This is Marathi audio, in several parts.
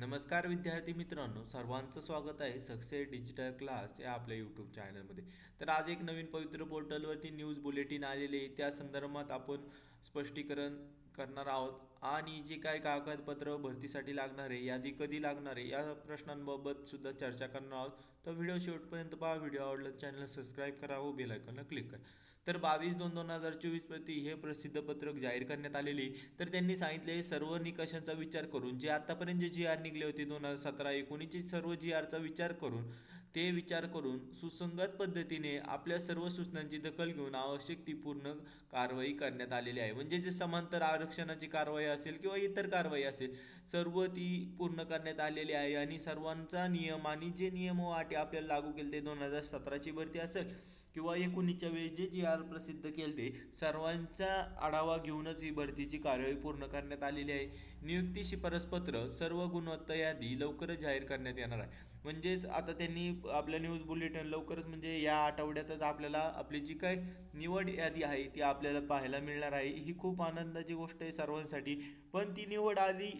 नमस्कार विद्यार्थी मित्रांनो सर्वांचं स्वागत आहे सक्सेस डिजिटल क्लास या आपल्या यूट्यूब चॅनलमध्ये. तर आज एक नवीन पवित्र पोर्टलवरती न्यूज बुलेटिन आलेले आहे. त्या संदर्भात आपण स्पष्टीकरण करणार आहोत. आणि जे काय कागदपत्र भरतीसाठी लागणार आहे यादी कधी लागणार आहे या प्रश्नांबाबत सुद्धा चर्चा करणार आहोत. तर व्हिडिओ शेवटपर्यंत पहा. व्हिडिओ आवडला चॅनल सबस्क्राईब करा व बेलायकॉनला क्लिक करा. तर बावीस दोन दोन हजार चोवीस प्रती हे प्रसिद्ध पत्रक जाहीर करण्यात आलेले. तर त्यांनी सांगितले सर्व निकषांचा विचार करून जे आतापर्यंत जे जी आर निघले होते दोन हजार सतरा एकोणीसचे सर्व जी आरचा विचार करून ते विचार करून सुसंगत पद्धतीने आपल्या सर्व सूचनांची दखल घेऊन आवश्यक ती पूर्ण कारवाई करण्यात आलेली आहे. म्हणजे जे समांतर आरक्षणाची कारवाई असेल किंवा इतर कारवाई असेल सर्व ती पूर्ण करण्यात आलेली आहे आणि सर्वांचा नियम आणि जे नियम व अटी आपल्याला लागू केले ते दोन हजार सतराची भरती असेल किंवा एकोणीसच्या वेळी जे जी आर प्रसिद्ध केले ते सर्वांचा आढावा घेऊनच ही भरतीची कारवाई पूर्ण करण्यात आलेली आहे. नियुक्ती शिफारसपत्र सर्व गुणवत्ता यादी लवकरच जाहीर करण्यात येणार आहे. म्हणजेच आता त्यांनी आपल्या न्यूज बुलेटिन लवकरच म्हणजे या आठवड्यातच आपल्याला आपली जी काय निवड यादी आहे ती आपल्याला पाहायला मिळणार आहे. ही खूप आनंदाची गोष्ट आहे सर्वांसाठी. पण ती निवड आली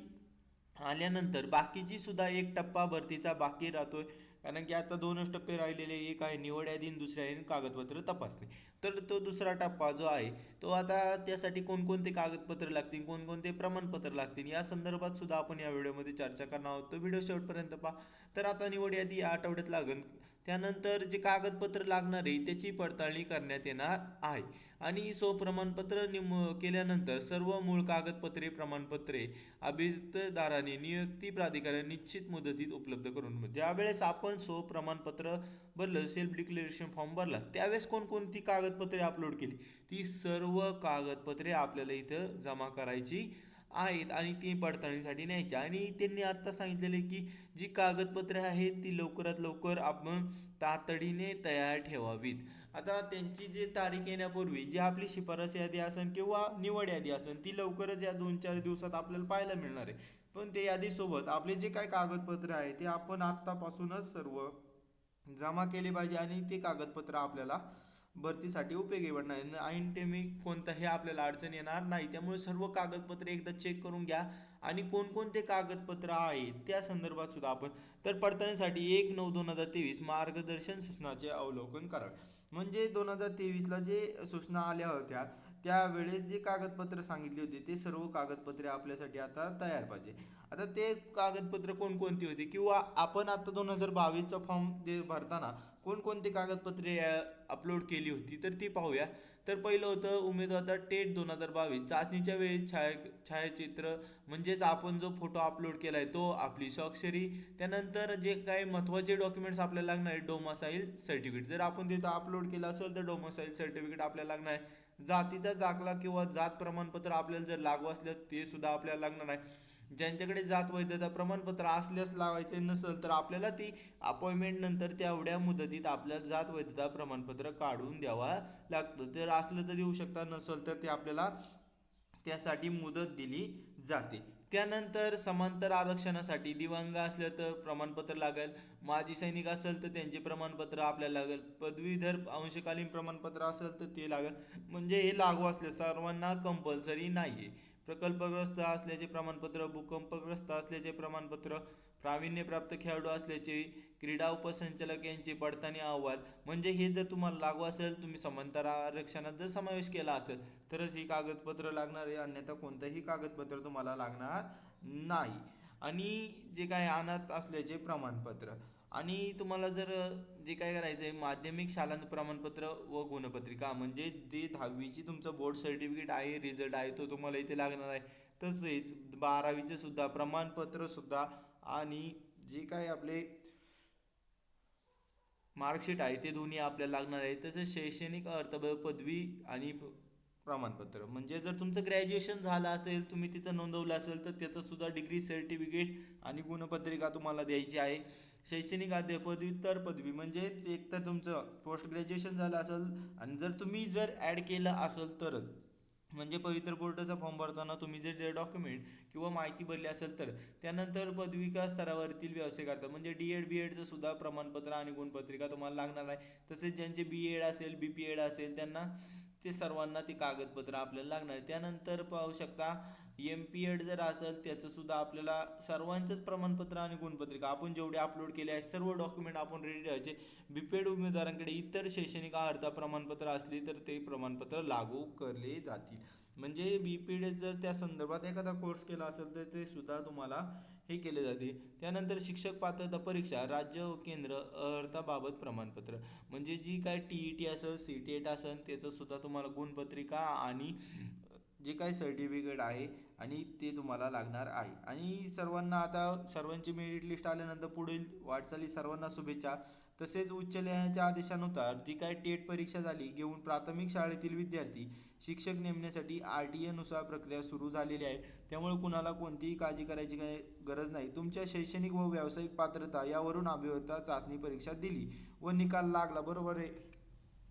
आल्यानंतर बाकीची सुद्धा एक टप्पा भरतीचा बाकी राहतोय. कारण की आता दोनच टप्पे राहिलेले एक आहे निवड यादी आणि दुसरे आहे कागदपत्र तपासणी. तर तो दुसरा टप्पा जो आहे तो आता त्यासाठी कोणकोणते कागदपत्र लागतील कोणकोणते प्रमाणपत्र लागतील या संदर्भात सुद्धा आपण या व्हिडिओमध्ये चर्चा करणार आहोत. तो व्हिडिओ शेवटपर्यंत पहा. तर आता निवड यादी या आठवड्यात लागेल. त्यानंतर जे कागदपत्र लागणार आहे त्याची पडताळणी करण्यात येणार आहे. आणि सो प्रमाणपत्र निम केल्यानंतर सर्व मूळ कागदपत्रे प्रमाणपत्रे अभितदाराने नियुक्ती प्राधिकारी निश्चित मुदतीत उपलब्ध करून ज्यावेळेस आपण सो प्रमाणपत्र भरलं सेल्फ डिक्लेरेशन फॉर्म भरला. त्यावेळेस कोणकोणती कागदपत्रे अपलोड केली? ती सर्व कागदपत्रे आपल्याला इथं जमा करायची आहेत आणि ती पडताळणीसाठी न्यायची. आणि त्यांनी आत्ता सांगितलेले की जी कागदपत्रे आहेत ती लवकरात लवकर आपण तातडीने तयार ठेवावीत. आता त्यांची जी तारीख येण्यापूर्वी जी आपली शिफारस यादी असेल किंवा निवड यादी असेल ती लवकरच या दोन चार दिवसात आपल्याला पाहायला मिळणार आहे. पण ते यादीसोबत आपले जे काय कागदपत्र आहे ते आपण आत्तापासूनच सर्व जमा केले पाहिजे आणि ते कागदपत्र आपल्याला भरतीसाठी उपयोगी पडणार. ऐन टेमी कोणताही आपल्याला अडचण येणार नाही. त्यामुळे सर्व कागदपत्रे एकदा चेक करून घ्या आणि कोणकोणते कागदपत्र आहेत त्या संदर्भात सुद्धा आपण तर पडताळणीसाठी एक नऊ दोन हजार तेवीस मार्गदर्शन सूचनाचे अवलोकन करावे. म्हणजे दोन हजार तेवीसला जे सूचना आल्या होत्या त्यावेळेस जे कागदपत्र सांगितले होते ते सर्व कागदपत्रे आपल्यासाठी आता तयार पाहिजे. आता ते कागदपत्र कोणकोणती होती? किंवा आपण आता दोन हजार बावीसचा फॉर्म जे भरताना कोणकोणती कागदपत्रे अपलोड केली होती? तर ती पाहूया. तर पहिलं होतं उमेदवार टेट दोन हजार बावीस. चाचणीच्या वेळी छाया छायाचित्र म्हणजेच आपण जो फोटो अपलोड केला आहे तो आपली स्वाक्षरी. त्यानंतर जे काही महत्त्वाचे डॉक्युमेंट्स आपल्याला लागणार आहे डोमासाईल सर्टिफिकेट जर आपण तिथं अपलोड केलं असेल तर डोमासाईल सर्टिफिकेट आपल्याला लागणार आहे. जातीचा दाखला किंवा जात प्रमाणपत्र आपल्याला जर लागू असलं ते सुद्धा आपल्याला लागणार आहे ज्यांच्याकडे जात वैधता प्रमाणपत्र असल्यास लावायचे नसेल तर आपल्याला ती अपॉइंटमेंट नंतर तेवढ्या मुदतीत आपल्याला जात वैधता प्रमाणपत्र काढून द्यावा लागतं. तर असलं तर देऊ शकता नसेल तर ते आपल्याला त्यासाठी मुदत दिली जाते. त्यानंतर समांतर आरक्षणासाठी दिव्यांग असलं तर प्रमाणपत्र लागेल. माजी सैनिक असेल तर त्यांचे प्रमाणपत्र आपल्याला लागेल. पदवीधर अंशकालीन प्रमाणपत्र असेल तर ते लागेल. म्हणजे हे लागू असले सर्वांना कंपल्सरी नाही आहे प्रकल्पग्रस्त असल्याचे प्रमाणपत्र भूकंपग्रस्त असल्याचे प्रमाणपत्र प्रावीण्यप्राप्त खेळाडू असल्याचे क्रीडा उपसंचालक यांचे पडताळणी अहवाल. म्हणजे हे जर तुम्हाला लागू असेल तुम्ही समांतर आरक्षणात जर समावेश केला असेल तरच ही कागदपत्र लागणार आहे अन्यथा कोणतंही कागदपत्र तुम्हाला लागणार नाही. आणि जे काय अनाथ असल्याचे प्रमाणपत्र. आणि तुम्हाला जर जे काय करायचं आहे माध्यमिक शालांत प्रमाणपत्र व गुणपत्रिका म्हणजे जे दहावीची तुमचं बोर्ड सर्टिफिकेट आहे रिझल्ट आहे तो तुम्हाला इथे लागणार आहे. तसेच बारावीचे सुद्धा प्रमाणपत्र सुद्धा आणि जे काय आपले मार्कशीट आहे ते दोन्ही आपल्याला लागणार आहे. तसेच शैक्षणिक अर्थ पदवी आणि प्रमाणपत्र. म्हणजे जर तुमचं ग्रॅज्युएशन झालं असेल तुम्ही तिथं नोंदवलं असेल तर त्याचं सुद्धा डिग्री सर्टिफिकेट आणि गुणपत्रिका तुम्हाला द्यायची आहे. शैक्षणिक आद्य पदव्युत्तर पदवी. म्हणजेच एक तर तुमचं पोस्ट ग्रॅज्युएशन झालं असेल आणि जर तुम्ही जर ॲड केलं असेल तरच. म्हणजे पवित्र बोर्डाचा फॉर्म भरताना तुम्ही जर जे डॉक्युमेंट किंवा माहिती भरली असेल तर त्यानंतर पदविका स्तरावरील व्यवसाय करतात म्हणजे डी एड बी एडचं सुद्धा प्रमाणपत्र आणि गुणपत्रिका तुम्हाला लागणार आहे. तसेच ज्यांचे बी एड असेल बी पी एड असेल त्यांना ते सर्वांना ती कागदपत्र आपल्याला लागणार त्यानंतर पाहू शकता एम पी एड जर असेल त्याचंसुद्धा आपल्याला सर्वांचंच प्रमाणपत्र आणि गुणपत्रिका आपण जेवढे अपलोड केले आहे सर्व डॉक्युमेंट आपण रेडी ठेवायचे. बीपेड उमेदवारांकडे इतर शैक्षणिक अर्हता प्रमाणपत्र असली तर ते प्रमाणपत्र लागू करले जातील. म्हणजे बीपीड जर त्या संदर्भात एखादा कोर्स केला असेल तर ते सुद्धा तुम्हाला हे केले जाते. त्यानंतर शिक्षक पात्रता परीक्षा राज्य व केंद्र अर्हताबाबत प्रमाणपत्र. म्हणजे जी काय टी ई टी असेल सी टी एट असेल त्याचंसुद्धा तुम्हाला गुणपत्रिका आणि जे काही सर्टिफिकेट आहे आणि ते तुम्हाला लागणार आहे. आणि सर्वांना आता सर्वांची मेरिट लिस्ट आल्यानंतर पुढील वाटचाली सर्वांना शुभेच्छा. तसेच उच्च न्यायालयाच्या आदेशानुसार जी काय टेट परीक्षा झाली घेऊन प्राथमिक शाळेतील विद्यार्थी शिक्षक नेमण्यासाठी आर टी एनुसार प्रक्रिया सुरू झालेली आहे. त्यामुळे कुणाला कोणतीही काळजी करायची काही गरज नाही. तुमच्या शैक्षणिक व व्यावसायिक पात्रता यावरून अभियंता चाचणी परीक्षा दिली व निकाल लागला. बरोबर आहे.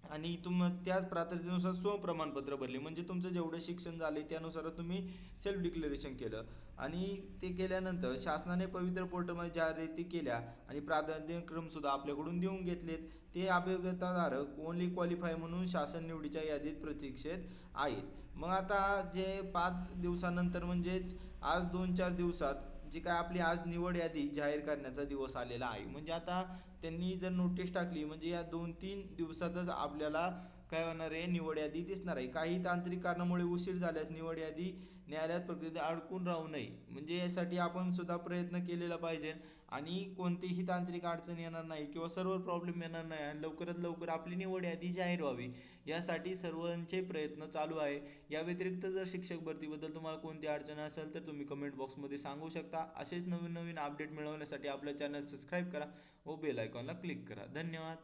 आणि तुम त्याच पात्रतेनुसार स्वप्रमाणपत्र भरले. म्हणजे तुमचं जेवढं शिक्षण झाले त्यानुसार तुम्ही सेल्फ डिक्लेरेशन केलं. आणि ते केल्यानंतर शासनाने पवित्र पोर्टलमध्ये जाहिराती केल्या आणि प्राधान्यक्रमसुद्धा आपल्याकडून देऊन घेतलेत ते अभियोग्यताधारक ओनली क्वालिफाय म्हणून शासन निवडीच्या यादीत प्रतीक्षेत आहेत. मग आता जे पाच दिवसानंतर म्हणजेच आज दोन चार दिवसात जी काय आपली आज निवड यादी जाहीर करण्याचा दिवस आलेला आहे. म्हणजे आता त्यांनी जर नोटीस टाकली म्हणजे या दोन तीन दिवसातच आपल्याला काय होणार आहे? निवड यादी दिसणार आहे. काही तांत्रिक कारणामुळे उशीर झाल्यास निवड यादी न्यायालयात प्रक्रियेत अडकून राहू नये. म्हणजे यासाठी आपण सुद्धा प्रयत्न केलेला पाहिजे. आणि कोणतीही तांत्रिक अडचण येणार नाही किंवा सर्व प्रॉब्लेम येणार नाही आणि लवकरात लवकर आपली निवड यादी जाहीर व्हावी यासाठी सर्वांचे प्रयत्न चालू आहे. या व्यतिरिक्त जर शिक्षक भरतीबद्दल तुम्हाला कोणती अडचण असेल तर तुम्ही कमेंट बॉक्समध्ये सांगू शकता. असेच नवीन नवीन अपडेट मिळवण्यासाठी आपलं चॅनल सबस्क्राईब करा व बेल आयकॉनला क्लिक करा. धन्यवाद.